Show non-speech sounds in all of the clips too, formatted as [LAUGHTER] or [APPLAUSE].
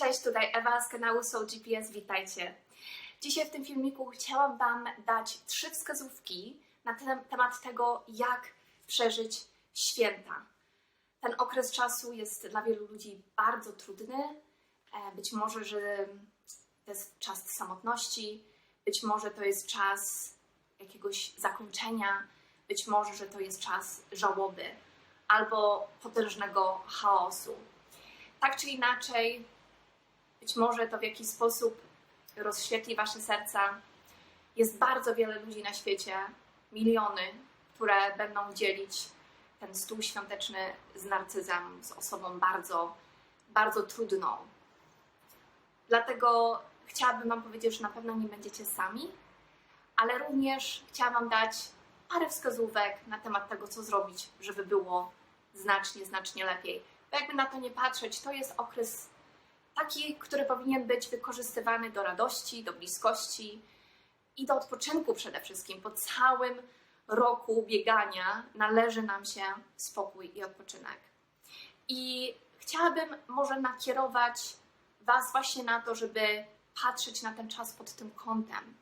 Cześć, tutaj Ewa z kanału Soul GPS, witajcie. Dzisiaj w tym filmiku chciałam Wam dać trzy wskazówki na te- temat tego, jak przeżyć święta. Ten okres czasu jest dla wielu ludzi bardzo trudny. E, Być może, że to jest czas samotności, być może to jest czas jakiegoś zakończenia, być może, że to jest czas żałoby albo potężnego chaosu. Tak czy inaczej, być może to w jakiś sposób rozświetli Wasze serca. Jest bardzo wiele ludzi na świecie, miliony, które będą dzielić ten stół świąteczny z narcyzem, z osobą bardzo, bardzo trudną. Dlatego chciałabym Wam powiedzieć, że na pewno nie będziecie sami, ale również chciałam Wam dać parę wskazówek na temat tego, co zrobić, żeby było znacznie, znacznie lepiej. Bo jakby na to nie patrzeć, to jest okres taki, który powinien być wykorzystywany do radości, do bliskości i do odpoczynku przede wszystkim. Po całym roku biegania należy nam się spokój i odpoczynek. I chciałabym może nakierować Was właśnie na to, żeby patrzeć na ten czas pod tym kątem.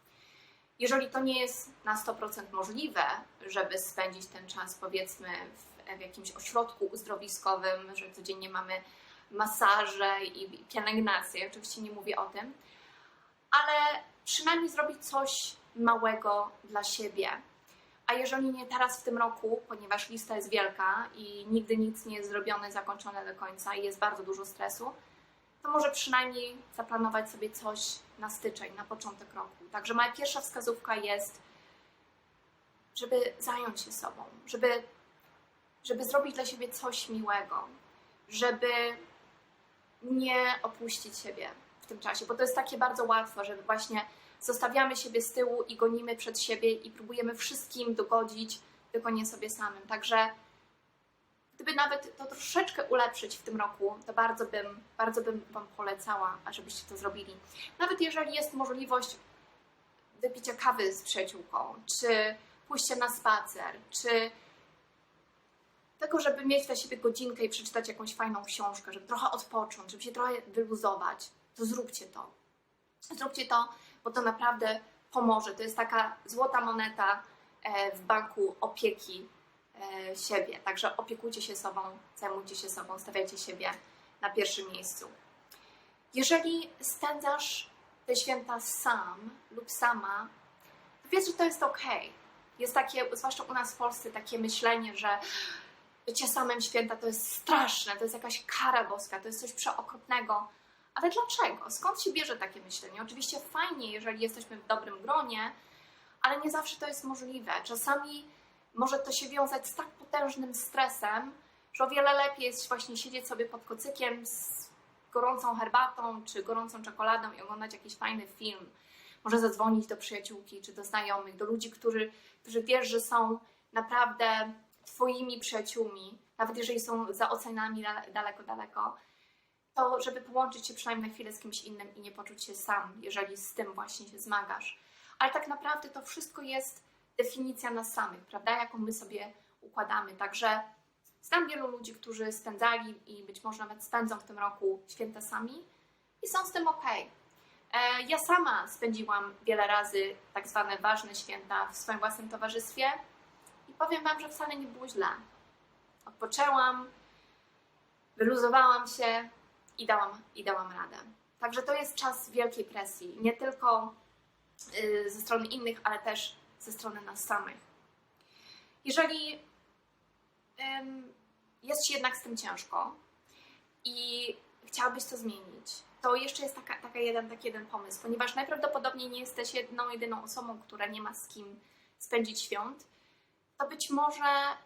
Jeżeli to nie jest na 100% możliwe, żeby spędzić ten czas powiedzmy w, w jakimś ośrodku uzdrowiskowym, że codziennie mamy masaże i pielęgnację, oczywiście nie mówię o tym, ale przynajmniej zrobić coś małego dla siebie. A jeżeli nie teraz w tym roku, ponieważ lista jest wielka i nigdy nic nie jest zrobione, zakończone do końca i jest bardzo dużo stresu, to może przynajmniej zaplanować sobie coś na styczeń, na początek roku. Także moja pierwsza wskazówka jest, żeby zająć się sobą, żeby, żeby zrobić dla siebie coś miłego, żeby nie opuścić siebie w tym czasie, bo to jest takie bardzo łatwe, że właśnie zostawiamy siebie z tyłu i gonimy przed siebie i próbujemy wszystkim dogodzić, tylko nie sobie samym. Także gdyby nawet to troszeczkę ulepszyć w tym roku, to bardzo bym, bardzo bym Wam polecała, ażebyście to zrobili. Nawet jeżeli jest możliwość wypicia kawy z przyjaciółką, czy pójście na spacer, czy tego, żeby mieć dla siebie godzinkę i przeczytać jakąś fajną książkę, żeby trochę odpocząć, żeby się trochę wyluzować, to zróbcie to. Zróbcie to, bo to naprawdę pomoże. To jest taka złota moneta e, w banku opieki e, siebie. Także opiekujcie się sobą, zajmujcie się sobą, stawiajcie siebie na pierwszym miejscu. Jeżeli spędzasz te święta sam lub sama, to wiedz, że to jest ok. Jest takie, zwłaszcza u nas w Polsce, takie myślenie, że bycie samym święta to jest straszne, to jest jakaś kara boska, to jest coś przeokropnego. Ale dlaczego? Skąd się bierze takie myślenie? Oczywiście fajnie, jeżeli jesteśmy w dobrym gronie, ale nie zawsze to jest możliwe. Czasami może to się wiązać z tak potężnym stresem, że o wiele lepiej jest właśnie siedzieć sobie pod kocykiem z gorącą herbatą czy gorącą czekoladą i oglądać jakiś fajny film. Może zadzwonić do przyjaciółki czy do znajomych, do ludzi, którzy, którzy wiesz, że są naprawdę Twoimi przyjaciółmi, nawet jeżeli są za oceanami dale- daleko, daleko, to żeby połączyć się przynajmniej na chwilę z kimś innym i nie poczuć się sam, jeżeli z tym właśnie się zmagasz. Ale tak naprawdę to wszystko jest definicja nas samych, prawda? Jaką my sobie układamy. Także znam wielu ludzi, którzy spędzali i być może nawet spędzą w tym roku święta sami i są z tym ok. E, Ja sama spędziłam wiele razy tak zwane ważne święta w swoim własnym towarzystwie powiem Wam, że wcale nie było źle. Odpoczęłam, wyluzowałam się i dałam, i dałam radę. Także to jest czas wielkiej presji, nie tylko y, ze strony innych, ale też ze strony nas samych. Jeżeli jest Ci jednak z tym ciężko i chciałabyś to zmienić, to jeszcze jest taka, taka jeden, taki jeden pomysł, ponieważ najprawdopodobniej nie jesteś jedną, jedyną osobą, która nie ma z kim spędzić świąt, to być może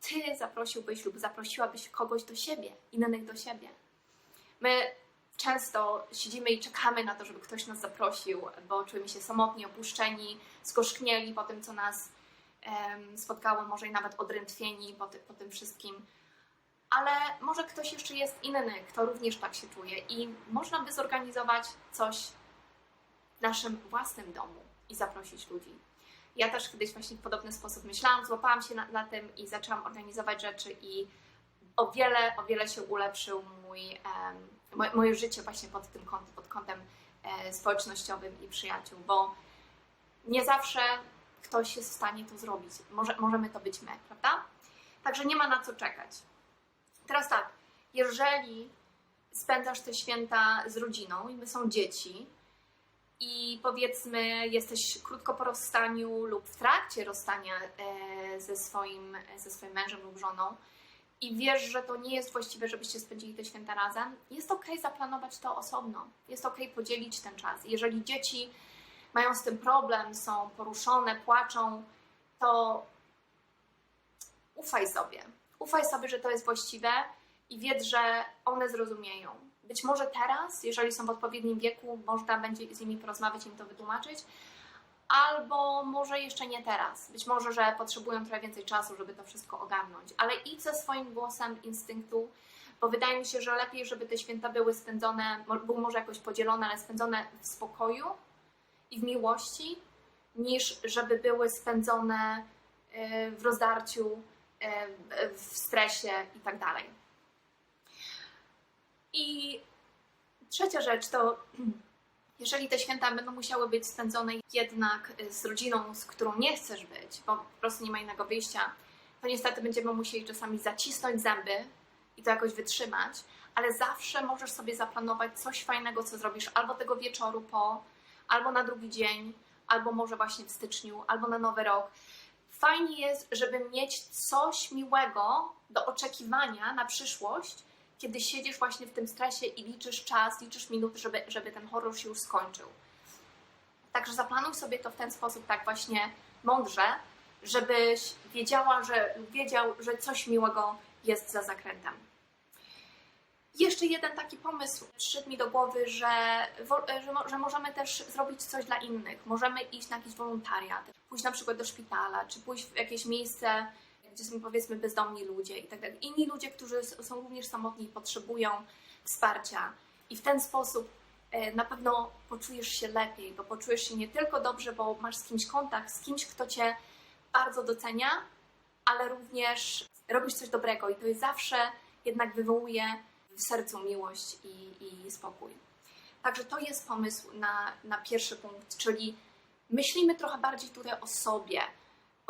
Ty zaprosiłbyś lub zaprosiłabyś kogoś do siebie, innych do siebie. My często siedzimy i czekamy na to, żeby ktoś nas zaprosił, bo czujemy się samotni, opuszczeni, skoszknieli po tym, co nas em, spotkało, może i nawet odrętwieni po, ty, po tym wszystkim. Ale może ktoś jeszcze jest inny, kto również tak się czuje i można by zorganizować coś w naszym własnym domu i zaprosić ludzi. Ja też kiedyś właśnie w podobny sposób myślałam, złapałam się na, na tym i zaczęłam organizować rzeczy i o wiele, o wiele się ulepszył mój, moje, moje życie właśnie pod tym kątem, pod kątem e, społecznościowym i przyjaciół, bo nie zawsze ktoś jest w stanie to zrobić. Może, możemy to być my, prawda? Także nie ma na co czekać. Teraz tak, jeżeli spędzasz te święta z rodziną i my są dzieci i powiedzmy jesteś krótko po rozstaniu lub w trakcie rozstania e, ze swoim, ze swoim mężem lub żoną i wiesz, że to nie jest właściwe, żebyście spędzili te święta razem, jest ok zaplanować to osobno. Jest ok podzielić ten czas. Jeżeli dzieci mają z tym problem, są poruszone, płaczą, to ufaj sobie. Ufaj sobie, że to jest właściwe i wiedz, że one zrozumieją. Być może teraz, jeżeli są w odpowiednim wieku, można będzie z nimi porozmawiać, im to wytłumaczyć, albo może jeszcze nie teraz. Być może, że potrzebują trochę więcej czasu, żeby to wszystko ogarnąć, ale idź ze swoim głosem instynktu, bo wydaje mi się, że lepiej, żeby te święta były spędzone, były może jakoś podzielone, ale spędzone w spokoju i w miłości, niż żeby były spędzone e, w rozdarciu, e, w stresie i tak dalej. I trzecia rzecz to, [CLEARS THROAT] jeżeli te święta będą musiały być spędzone jednak z rodziną, z którą nie chcesz być, bo po prostu nie ma innego wyjścia, to niestety będziemy musieli czasami zacisnąć zęby i to jakoś wytrzymać, ale zawsze możesz sobie zaplanować coś fajnego, co zrobisz albo tego wieczoru po, albo na drugi dzień, albo może właśnie w styczniu, albo na nowy rok. Fajnie jest, żeby mieć coś miłego do oczekiwania na przyszłość, kiedy siedzisz właśnie w tym stresie i liczysz czas, liczysz minuty, żeby, żeby ten horror się już skończył. Także zaplanuj sobie to w ten sposób, tak właśnie mądrze, żebyś wiedziała, że wiedział, że coś miłego jest za zakrętem. Jeszcze jeden taki pomysł przyszedł mi do głowy, że, że, że, możemy też zrobić coś dla innych. Możemy iść na jakiś wolontariat, pójść na przykład do szpitala, czy pójść w jakieś miejsce, gdzie są powiedzmy bezdomni ludzie i tak dalej. Inni ludzie, którzy są również samotni i potrzebują wsparcia. I w ten sposób e, na pewno poczujesz się lepiej, bo poczujesz się nie tylko dobrze, bo masz z kimś kontakt, z kimś, kto cię bardzo docenia, ale również robisz coś dobrego i to jest zawsze jednak wywołuje w sercu miłość i, i spokój. Także to jest pomysł na, na pierwszy punkt, czyli myślimy trochę bardziej tutaj o sobie,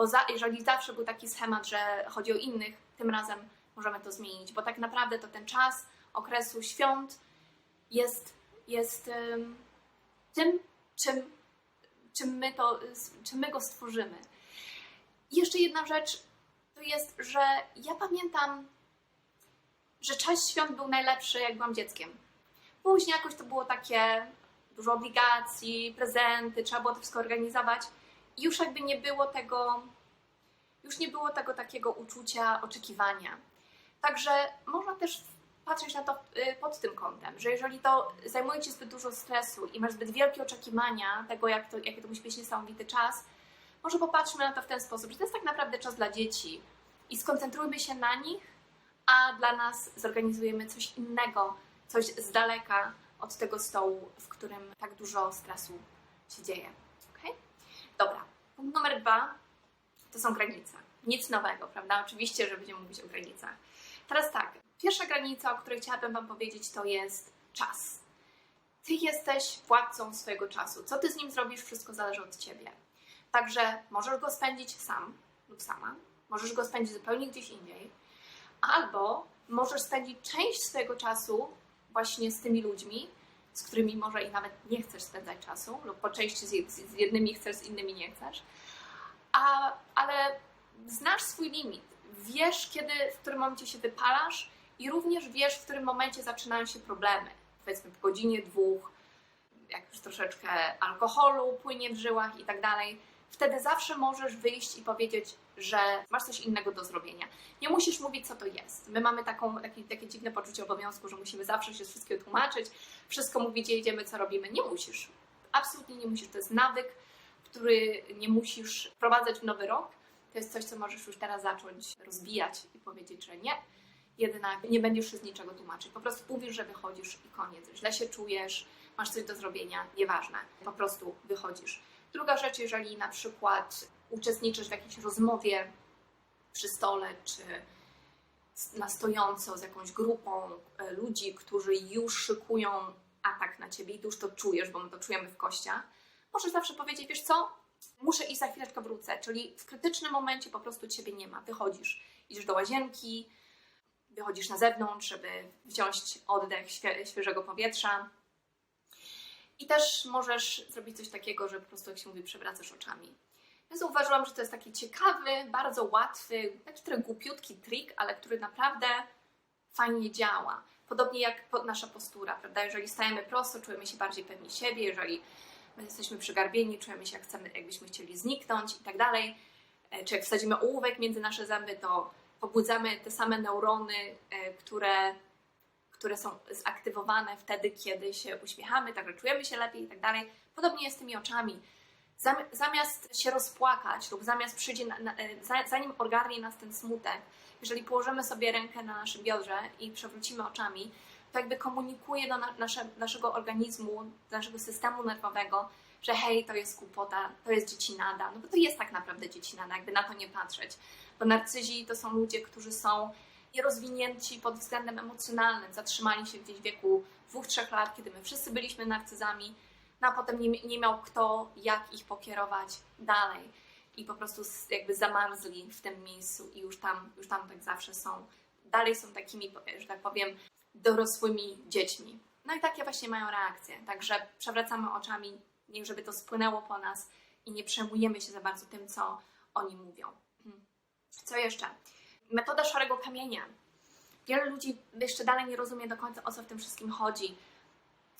bo za, jeżeli zawsze był taki schemat, że chodzi o innych, tym razem możemy to zmienić, bo tak naprawdę to ten czas okresu świąt jest, jest tym, czym, czym, my to, czym my go stworzymy. Jeszcze jedna rzecz to jest, że ja pamiętam, że czas świąt był najlepszy, jak byłam dzieckiem. Później jakoś to było takie dużo obligacji, prezenty, trzeba było to wszystko organizować już jakby nie było tego, już nie było tego takiego uczucia oczekiwania. Także można też patrzeć na to y, pod tym kątem, że jeżeli to zajmuje Ci zbyt dużo stresu i masz zbyt wielkie oczekiwania tego, jak to, jaki to musi być niesamowity czas, może popatrzmy na to w ten sposób, że to jest tak naprawdę czas dla dzieci i skoncentrujmy się na nich, a dla nas zorganizujemy coś innego, coś z daleka od tego stołu, w którym tak dużo stresu się dzieje. Okay? Dobra, punkt numer dwa to są granice. Nic nowego, prawda? Oczywiście, że będziemy mówić o granicach. Teraz tak, pierwsza granica, o której chciałabym Wam powiedzieć, to jest czas. Ty jesteś władcą swojego czasu. Co Ty z nim zrobisz, wszystko zależy od Ciebie. Także możesz go spędzić sam lub sama, możesz go spędzić zupełnie gdzieś indziej, albo możesz spędzić część swojego czasu właśnie z tymi ludźmi, z którymi może i nawet nie chcesz spędzać czasu, lub po części z jednymi chcesz, z innymi nie chcesz, a, ale znasz swój limit. Wiesz, kiedy, w którym momencie się wypalasz i również wiesz, w którym momencie zaczynają się problemy. Powiedzmy po godzinie, dwóch, jak już troszeczkę alkoholu płynie w żyłach i tak dalej. Wtedy zawsze możesz wyjść i powiedzieć, że masz coś innego do zrobienia. Nie musisz mówić, co to jest. My mamy taką, takie, takie dziwne poczucie obowiązku, że musimy zawsze się wszystkiego tłumaczyć, wszystko mówić, gdzie idziemy, co robimy. Nie musisz. Absolutnie nie musisz. To jest nawyk, który nie musisz wprowadzać w nowy rok. To jest coś, co możesz już teraz zacząć rozwijać i powiedzieć, że nie. Jednak nie będziesz się z niczego tłumaczyć. Po prostu mówisz, że wychodzisz i koniec. Źle się czujesz, masz coś do zrobienia, nieważne. Po prostu wychodzisz. Druga rzecz, jeżeli na przykład uczestniczysz w jakiejś rozmowie przy stole, czy na stojąco z jakąś grupą e, ludzi, którzy już szykują atak na ciebie i już to czujesz, bo my to czujemy w kościach, możesz zawsze powiedzieć, wiesz co, muszę iść za chwileczkę wrócę, czyli w krytycznym momencie po prostu ciebie nie ma, wychodzisz, idziesz do łazienki, wychodzisz na zewnątrz, żeby wziąć oddech świe- świeżego powietrza. I też możesz zrobić coś takiego, że po prostu, jak się mówi, przewracasz oczami. Ja zauważyłam, że to jest taki ciekawy, bardzo łatwy, taki trochę głupiutki trik, ale który naprawdę fajnie działa. Podobnie jak nasza postura, prawda? Jeżeli stajemy prosto, czujemy się bardziej pewni siebie, jeżeli my jesteśmy przygarbieni, czujemy się jak chcemy, jakbyśmy chcieli zniknąć i tak dalej. E, Czy jak wsadzimy ołówek między nasze zęby, to pobudzamy te same neurony, e, które, które są zaktywowane wtedy, kiedy się uśmiechamy, także czujemy się lepiej i tak dalej. Podobnie jest z tymi oczami. Zam- Zamiast się rozpłakać lub zamiast przyjdzie, na, na, e, za- zanim ogarnie nas ten smutek, jeżeli położymy sobie rękę na naszym biodrze i przewrócimy oczami, to jakby komunikuje do na, nasze, naszego organizmu, do naszego systemu nerwowego, że hej, to jest głupota, to jest dziecinada. No bo to jest tak naprawdę dziecinada, jakby na to nie patrzeć. Bo narcyzi to są ludzie, którzy są nierozwinięci pod względem emocjonalnym, zatrzymali się gdzieś w wieku dwóch, trzech lat, kiedy my wszyscy byliśmy narcyzami, no a potem nie, nie miał kto, jak ich pokierować dalej. I po prostu jakby zamarzli w tym miejscu i już tam, już tam tak zawsze są. Dalej są takimi, że tak powiem, dorosłymi dziećmi. No i takie właśnie mają reakcje. Także przewracamy oczami, nie żeby to spłynęło po nas i nie przejmujemy się za bardzo tym, co oni mówią. Mhm. Co jeszcze? Metoda szarego kamienia. Wiele ludzi jeszcze dalej nie rozumie do końca, o co w tym wszystkim chodzi.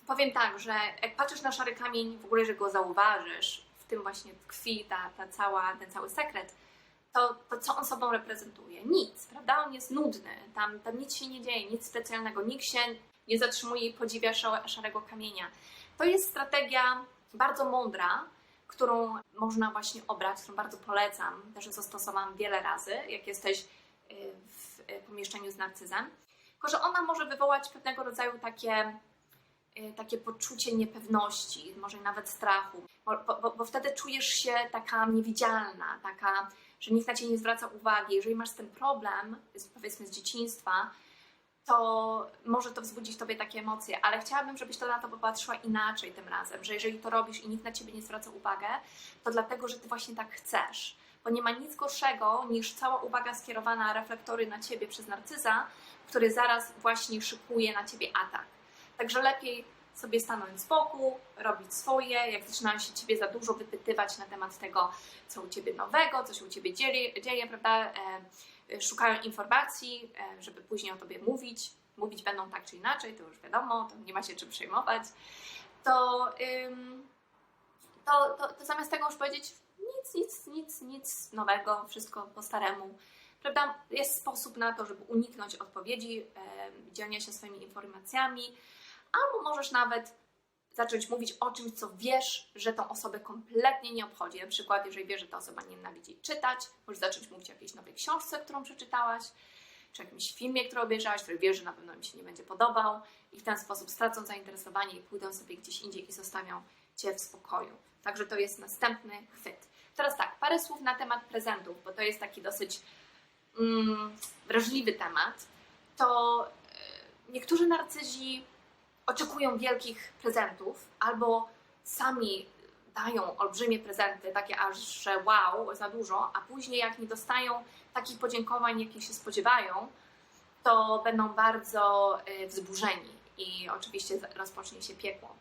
Powiem tak, że jak patrzysz na szary kamień, w ogóle, że go zauważysz, w tym właśnie tkwi ta, ta cała, ten cały sekret, to, to co on sobą reprezentuje? Nic, prawda? On jest nudny, tam, tam nic się nie dzieje, nic specjalnego, nikt się nie zatrzymuje i podziwia szare- szarego kamienia. To jest strategia bardzo mądra, którą można właśnie obrać, którą bardzo polecam, też zastosowałam wiele razy, jak jesteś w y, pomieszczeniu z narcyzem, tylko że ona może wywołać pewnego rodzaju takie, y, takie poczucie niepewności, może nawet strachu, bo, bo, bo wtedy czujesz się taka niewidzialna, taka, że nikt na Ciebie nie zwraca uwagi. Jeżeli masz ten problem, powiedzmy z dzieciństwa, to może to wzbudzić Tobie takie emocje, ale chciałabym, żebyś to na to popatrzyła inaczej tym razem, że jeżeli to robisz i nikt na Ciebie nie zwraca uwagę, to dlatego, że Ty właśnie tak chcesz. Bo nie ma nic gorszego niż cała uwaga skierowana reflektory na Ciebie przez narcyza, który zaraz właśnie szykuje na Ciebie atak. Także lepiej sobie stanąć z boku, robić swoje, jak zaczynają się Ciebie za dużo wypytywać na temat tego, co u Ciebie nowego, co się u Ciebie dzieje, dzieje prawda? E, szukają informacji, e, żeby później o Tobie mówić. Mówić będą tak czy inaczej, to już wiadomo, to nie ma się czym przejmować. To, ym, to, to, to zamiast tego już powiedzieć nic, nic, nic, nic nowego, wszystko po staremu. Prawda? Jest sposób na to, żeby uniknąć odpowiedzi, e, dzielenia się swoimi informacjami, albo możesz nawet zacząć mówić o czymś, co wiesz, że tą osobę kompletnie nie obchodzi. Na przykład, jeżeli wiesz, że ta osoba nienawidzi czytać, możesz zacząć mówić o jakiejś nowej książce, którą przeczytałaś, czy jakimś filmie, który obejrzałaś, który wiesz, że na pewno im się nie będzie podobał i w ten sposób stracą zainteresowanie i pójdą sobie gdzieś indziej i zostawią Cię w spokoju. Także to jest następny chwyt. Teraz tak, parę słów na temat prezentów, bo to jest taki dosyć mm, wrażliwy temat. To e, niektórzy narcyzi oczekują wielkich prezentów albo sami dają olbrzymie prezenty, takie aż, że wow, za dużo, a później jak nie dostają takich podziękowań, jakich się spodziewają, to będą bardzo y, wzburzeni i oczywiście rozpocznie się piekło.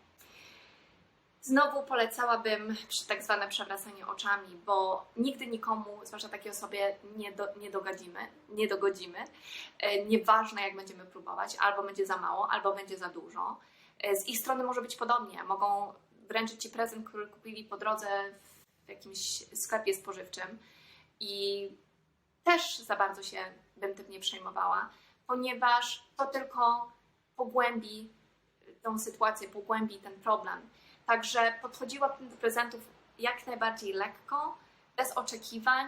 Znowu polecałabym tak zwane przewracanie oczami, bo nigdy nikomu, zwłaszcza takiej osobie, nie, do, nie dogodzimy, nie dogodzimy. E, Nieważne jak będziemy próbować, albo będzie za mało, albo będzie za dużo. E, Z ich strony może być podobnie. Mogą wręczyć Ci prezent, który kupili po drodze w jakimś sklepie spożywczym i też za bardzo się bym tym nie przejmowała, ponieważ to tylko pogłębi tą sytuację, pogłębi ten problem. Także podchodziłabym do prezentów jak najbardziej lekko, bez oczekiwań,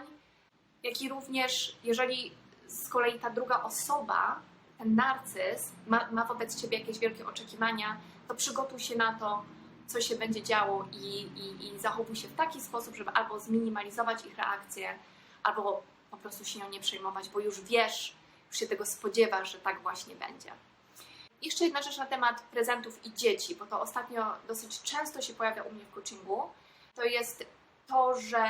jak i również, jeżeli z kolei ta druga osoba, ten narcyz, ma, ma wobec ciebie jakieś wielkie oczekiwania, to przygotuj się na to, co się będzie działo i, i, i zachowuj się w taki sposób, żeby albo zminimalizować ich reakcję, albo po prostu się nią nie przejmować, bo już wiesz, już się tego spodziewasz, że tak właśnie będzie. Jeszcze jedna rzecz na temat prezentów i dzieci, bo to ostatnio dosyć często się pojawia u mnie w coachingu. To jest to, że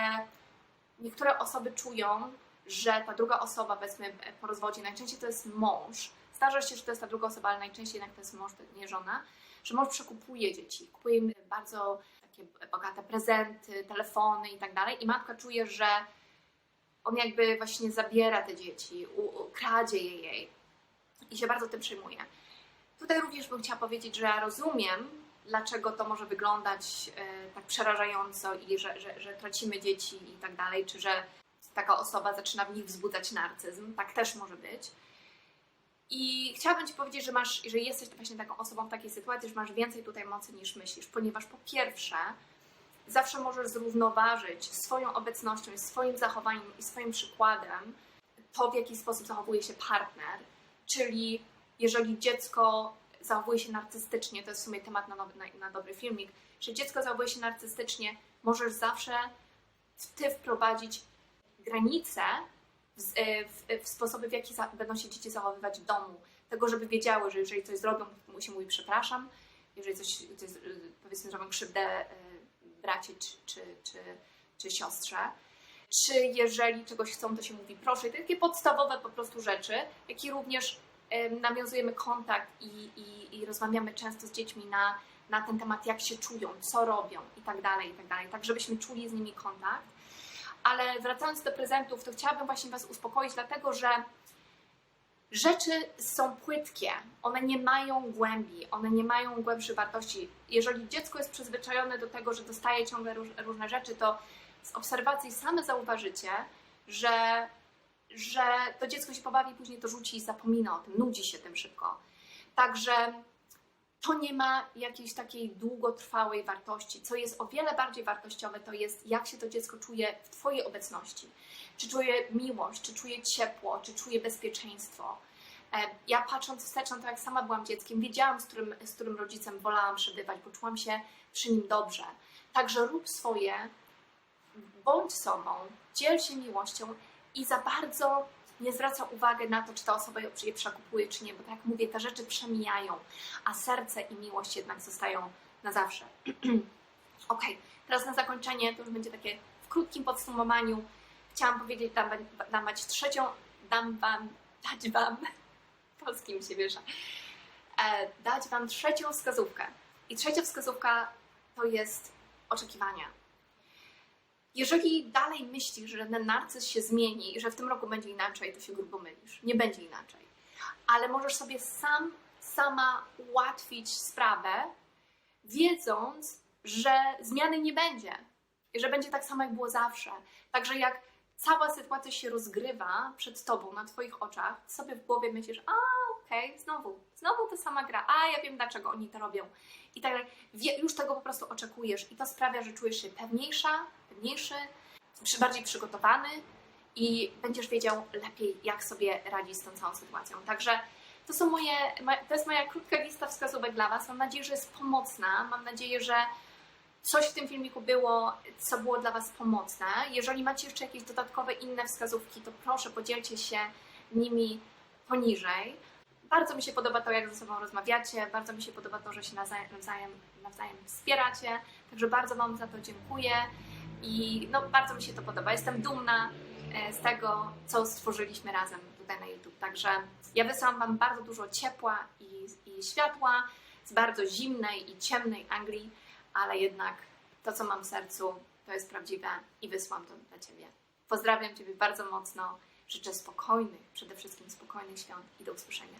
niektóre osoby czują, że ta druga osoba, powiedzmy po rozwodzie, najczęściej to jest mąż. Zdarza się, że to jest ta druga osoba, ale najczęściej jednak to jest mąż, to nie żona, że mąż przekupuje dzieci, kupuje im bardzo takie bogate prezenty, telefony i tak dalej i matka czuje, że on jakby właśnie zabiera te dzieci, kradzie je jej i się bardzo tym przejmuje. Tutaj również bym chciała powiedzieć, że ja rozumiem, dlaczego to może wyglądać e, tak przerażająco i że, że, że tracimy dzieci i tak dalej, czy że taka osoba zaczyna w nich wzbudzać narcyzm. Tak też może być. I chciałabym Ci powiedzieć, że masz, jeżeli jesteś właśnie taką osobą w takiej sytuacji, że masz więcej tutaj mocy niż myślisz, ponieważ po pierwsze, zawsze możesz zrównoważyć swoją obecnością, swoim zachowaniem i swoim przykładem to, w jaki sposób zachowuje się partner. Czyli jeżeli dziecko zachowuje się narcystycznie, to jest w sumie temat na, nowy, na, na dobry filmik, że dziecko zachowuje się narcystycznie, możesz zawsze ty wprowadzić granice w, e, w, w sposoby, w jaki za, będą się dzieci zachowywać w domu. Tego, żeby wiedziały, że jeżeli coś zrobią, to się mówi przepraszam, jeżeli coś, coś powiedzmy zrobią krzywdę e, bracie czy, czy, czy, czy siostrze, czy jeżeli czegoś chcą, to się mówi proszę. I takie podstawowe po prostu rzeczy, jak i również nawiązujemy kontakt i, i, i rozmawiamy często z dziećmi na, na ten temat, jak się czują, co robią i tak dalej, i tak dalej, tak żebyśmy czuli z nimi kontakt. Ale wracając do prezentów, to chciałabym właśnie Was uspokoić, dlatego że rzeczy są płytkie, one nie mają głębi, one nie mają głębszej wartości. Jeżeli dziecko jest przyzwyczajone do tego, że dostaje ciągle różne rzeczy, to z obserwacji same zauważycie, że że to dziecko się pobawi, później to rzuci i zapomina o tym, nudzi się tym szybko. Także to nie ma jakiejś takiej długotrwałej wartości. Co jest o wiele bardziej wartościowe, to jest jak się to dziecko czuje w Twojej obecności. Czy czuje miłość, czy czuje ciepło, czy czuje bezpieczeństwo. E, ja patrząc wstecz na to, jak sama byłam dzieckiem, wiedziałam, z którym, z którym rodzicem wolałam przebywać, bo czułam się przy nim dobrze. Także rób swoje, bądź sobą, dziel się miłością i za bardzo nie zwraca uwagi na to, czy ta osoba je przekupuje, czy nie, bo tak jak mówię, te rzeczy przemijają, a serce i miłość jednak zostają na zawsze. [CLEARS THROAT] ok, teraz na zakończenie, to już będzie takie w krótkim podsumowaniu. Chciałam powiedzieć, dam, dam trzecią, dam Wam, dać Wam, [LAUGHS] polskim się wiesza, e, dać Wam trzecią wskazówkę. I trzecia wskazówka to jest oczekiwania jeżeli dalej myślisz, że ten narcyz się zmieni że w tym roku będzie inaczej, to się grubo mylisz. Nie będzie inaczej. Ale możesz sobie sam, sama ułatwić sprawę, wiedząc, że zmiany nie będzie. I że będzie tak samo, jak było zawsze. Także jak cała sytuacja się rozgrywa przed tobą, na twoich oczach, sobie w głowie myślisz, a okej, okay, znowu, znowu ta sama gra, a ja wiem, dlaczego oni to robią. I tak dalej. Już tego po prostu oczekujesz i to sprawia, że czujesz się pewniejsza, pewniejszy, bardziej przygotowany i będziesz wiedział lepiej, jak sobie radzić z tą całą sytuacją. Także to, są moje, to jest moja krótka lista wskazówek dla Was. Mam nadzieję, że jest pomocna. Mam nadzieję, że coś w tym filmiku było, co było dla Was pomocne. Jeżeli macie jeszcze jakieś dodatkowe inne wskazówki, to proszę podzielcie się nimi poniżej. Bardzo mi się podoba to, jak ze sobą rozmawiacie, bardzo mi się podoba to, że się nawzajem, nawzajem wspieracie, także bardzo Wam za to dziękuję i no, bardzo mi się to podoba. Jestem dumna e, z tego, co stworzyliśmy razem tutaj na YouTube. Także ja wysyłam Wam bardzo dużo ciepła i, i światła z bardzo zimnej i ciemnej Anglii, ale jednak to, co mam w sercu, to jest prawdziwe i wysłam to dla Ciebie. Pozdrawiam Ciebie bardzo mocno. Życzę spokojnych, przede wszystkim spokojnych świąt i do usłyszenia.